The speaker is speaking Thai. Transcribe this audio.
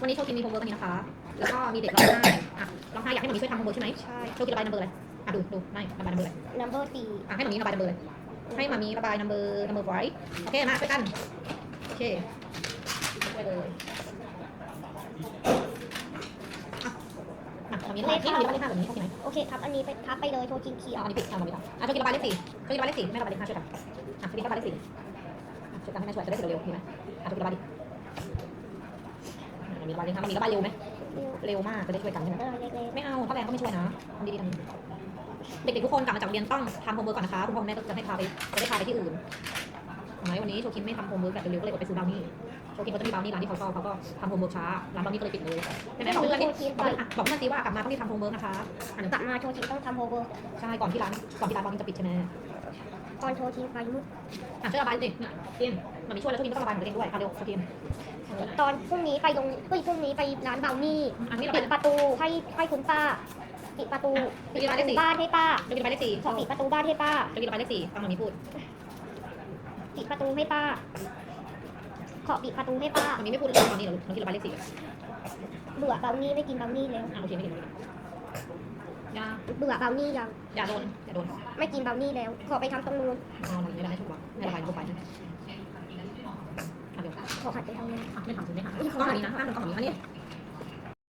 วันนี้โชว์ทีมมีโฮมเวิร์กอันนี้นะคะ แล้วก็มีเด็กร้องไห้อะร้องไห้อยากให้หนูนี้ช่วยทำโฮมเวิร์กใช่ไหมใช่ โชว์กินระบายนัมเบอร์เลยอะดูดูไม่ระบายนัมเบอร์เลย number สี่อะให้หนูนี้ระบายนัมเบอร์เลยให้มามีระบายนัมเบอร์นัมเบอร์ไว้โอเคมาช่วยกัน โอเคช่วยเลยอะอะมามีระบายที่มามีระบายเลขห้าแบบนี้โอเคไหมโอเคครับ อันนี้ไปทับไปเลยโชว์จิงเขียวเอาอันนี้ปิดเอาอันนี้ก่อนอะโชว์กินระบายเลขสี่โชว์กินระบายเลขสี่แม่ระบายเลขห้าช่วยกันอะโชว์กินระบายเลขสี่อะช่วยกันให้แม่ช่วยจะได้เสร็จเร็วๆมีไหมอะโชว์กินระบายดิอะ มีระบายเลขห้ามันมีระบายเร็วไหมเร็วมากจะได้ช่วยกันใช่ไหมเออเล็กไม่เอาพ่อแรงก็ไม่ช่วยนะทำดีๆทำดีเด็กๆทุกคนกลับมาจากโรงเรียนต้องทำโฮมเวิร์กก่อนนะคะคุณพ่อคุณแม่ก็จะให้พาไปจะได้พาไปที่อื่นทำไมวันนี้โชคิมไม่ทำโฮมเวิร์กแบบเร็วๆก็เลยอดไปซื้อบราวนี่โชคิมเขาจะมีบราวนี่ร้านที่เขาชอบเขาก็ทำโฮมเวิร์กช้าร้านบราวนี่ก็เลยปิดเลยใช่ไหมบอกเพื่อนที่บอกเพื่อนอะบอกเพื่อนสิว่ากลับมาต้องรีบทำโฮมเวิร์กนะคะอะเดี๋ยวๆกลับมาโชว์จิงต้องทำโฮเวอร์ใช่ก่อนที่ร้านก่อนที่ร้านบราวนี่จะปิดใช่ไหม ตอนโชว์จิงไฟมืดอะช่วยระบายดิเนี่ยเตรียมมันมีช่วยแล้วโชคิมก็ต้องระบายของตัวเองด้วยเอาเร็วโชคิมตอนพรุ่งนี้ไปตรงเฮ้ยพรุ่งนี้ไปร้านเบลนี่อันนี้เราปิไปดประตูให้ให้คุณป้าปิดประตูปิดประตูบ้านให้ป้าโชคิมระบายเลขสี่ขอปิดประตูบ้านให้ป้าโชคิมระบายเลขสี่ฟังมันมีพูดปิดประตูให้ป้า ขอปิดประตูให้ป้ามันมีไม่พูดเลยตอนนี้เหรอลูกโชคิมระบายเลขสี่อะเบื่อเบลนี่ไม่กินเบลนี่แล้วโอเคไม่กินไม่กินอย่า เบื่อเบลนี่ยัง อย่าโดน อย่าโดนไม่กินเบลนี่แล้ว ขอไปทำตรงนู้นเอาอะไรไม่ได้ให้ถูกวะให้ระบายลงไปอะเดี๋ยวขอหัดไปทำงานอะไม่ทำถึงไม่ทำต้องแบบนี้นะห้ามโดนต้องแบบนี้อันนี้